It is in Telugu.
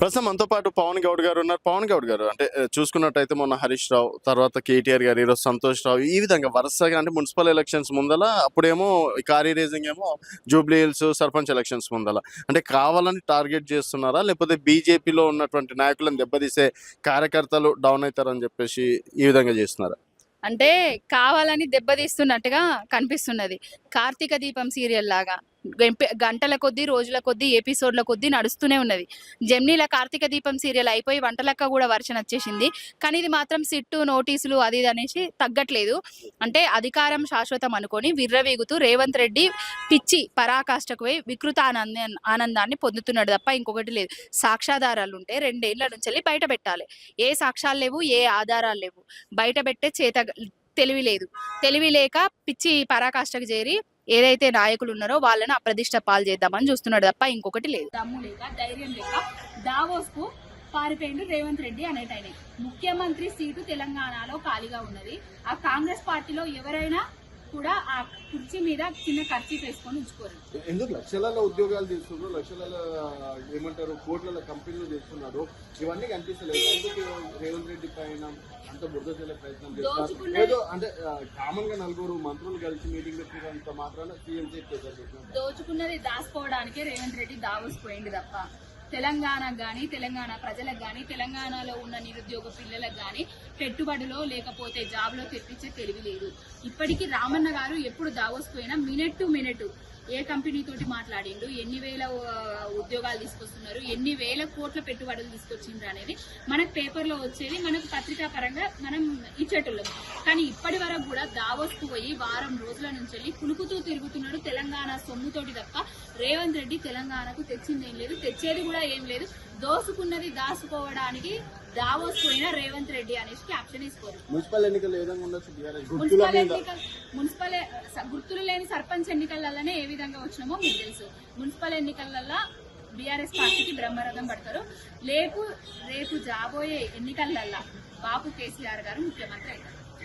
ప్రస్తుతం మనతో పాటు పవన్ గౌడ్ గారు ఉన్నారు. పవన్ గౌడ్ గారు అంటే చూసుకున్నట్టయితే మొన్న హరీష్ రావు తర్వాత కేటీఆర్ గారు ఈరోజు సంతోష్ రావు ఈ విధంగా వరుసగా అంటే మున్సిపల్ ఎలక్షన్స్ ముందల అప్పుడేమో కారీ రేజింగ్ ఏమో జూబ్లీ హిల్స్ సర్పంచ్ ఎలక్షన్స్ ముందల. అంటే కావాలని టార్గెట్ చేస్తున్నారా? లేకపోతే బీజేపీలో ఉన్నటువంటి నాయకులను దెబ్బతీసే కార్యకర్తలు డౌన్ అవుతారని చెప్పేసి ఈ విధంగా చేస్తున్నారా? అంటే కావాలని దెబ్బతీస్తున్నట్టుగా కనిపిస్తున్నది. కార్తీక దీపం సీరియల్ లాగా. గంటల కొద్దీ రోజుల కొద్దీ ఎపిసోడ్ల కొద్దీ నడుస్తూనే ఉన్నది. జెమ్నీల కార్తీక దీపం సీరియల్ అయిపోయి వంటలక్క కూడా వర్షన్ వచ్చేసింది. కానీ ఇది మాత్రం సిట్టు నోటీసులు అది ఇది అనేసి తగ్గట్లేదు. అంటే అధికారం శాశ్వతం అనుకొని విర్రవీగుతూ రేవంత్ రెడ్డి పిచ్చి పరాకాష్ఠకు పోయి వికృత ఆనంద ఆనందాన్ని పొందుతున్నాడు తప్ప ఇంకొకటి లేదు. సాక్ష్యాధారాలు ఉంటే రెండేళ్ళ నుంచి వెళ్ళి బయట పెట్టాలి. ఏ సాక్ష్యాలు లేవు ఏ ఆధారాలు లేవు. బయట పెట్టే చేత తెలివి లేదు. తెలివి లేక పిచ్చి పరాకాష్ఠకు చేరి ఏదైతే నాయకులు ఉన్నారో వాళ్ళని అప్రదిష్ట పాలు చేద్దామని చూస్తున్నాడు తప్ప ఇంకొకటి లేదు. దమ్ము లేక ధైర్యం లేక దావోస్కు పారిపోయిండు రేవంత్ రెడ్డి అనేటైన ముఖ్యమంత్రి సీటు తెలంగాణలో ఖాళీగా ఉన్నది. ఆ కాంగ్రెస్ పార్టీలో ఎవరైనా కూడా ఆ కుర్చీ మీద చిన్న ఖర్చు వేసుకొని ఉంచుకోరు. ఎందుకు లక్షలలో ఉద్యోగాలు చేస్తున్నారు? లక్షలలో ఏమంటారు? కోట్ల కంపెనీలు చేస్తున్నారు. ఇవన్నీ కనిపిస్తలేదు. ఎందుకు రేవంత్ రెడ్డి పైన అంత బురద చల్లే ప్రయత్నం చేస్తున్నారు? ఏదో అంటే కామన్గా నలుగురు మంత్రులు కలిసి మీటింగ్ పెట్టినంత మాత్రాన సీఎం చేస్తారు దోచుకున్నది దాచుకోవడానికే రేవంత్ రెడ్డి దావోస్ పోయింది తప్ప. తెలంగాణకు కానీ తెలంగాణ ప్రజలకు కానీ తెలంగాణలో ఉన్న నిరుద్యోగ పిల్లలకు కానీ పెట్టుబడిలో లేకపోతే జాబ్లో తెప్పించే తెలివి లేదు. ఇప్పటికీ రామన్న గారు ఎప్పుడు దావోస్ పోయినా మినిట్ టు మినిట్ ఏ కంపెనీతోటి మాట్లాడిండు ఎన్ని వేల ఉద్యోగాలు తీసుకొస్తున్నారు ఎన్ని వేల కోట్ల పెట్టుబడులు తీసుకొచ్చిండ్రు అనేది మనకు పేపర్లో వచ్చేది మనకు పత్రికా పరంగా మనం ఇచ్చేటోళ్ళం. కానీ ఇప్పటి వరకు కూడా దావోస్కు పోయి వారం రోజుల నుంచి వెళ్ళి కులుకుతూ తిరుగుతున్నాడు తెలంగాణ సొమ్ముతోటి తప్ప. రేవంత్ రెడ్డి తెలంగాణకు తెచ్చింది ఏం లేదు తెచ్చేది కూడా ఏం లేదు. దోసుకున్నది దాచుకోవడానికి దావోస్ పోయిన రేవంత్ రెడ్డి అనేసి క్యాప్షన్ వేసుకోరు మున్సిపల్ ఎన్నికలు మున్సిపల్ ఎన్నికలు మున్సిపల్ గుర్తులు లేని సర్పంచ్ ఎన్నికలలోనే ఏ విధంగా వచ్చినామో మీకు తెలుసు. మున్సిపల్ ఎన్నికలలో బీఆర్ఎస్ పార్టీకి బ్రహ్మరథం పడతారు. రేపు రేపు జాబోయే ఎన్నికలల్లో బాబు కేసీఆర్ గారు ముఖ్యమంత్రి అవుతారు.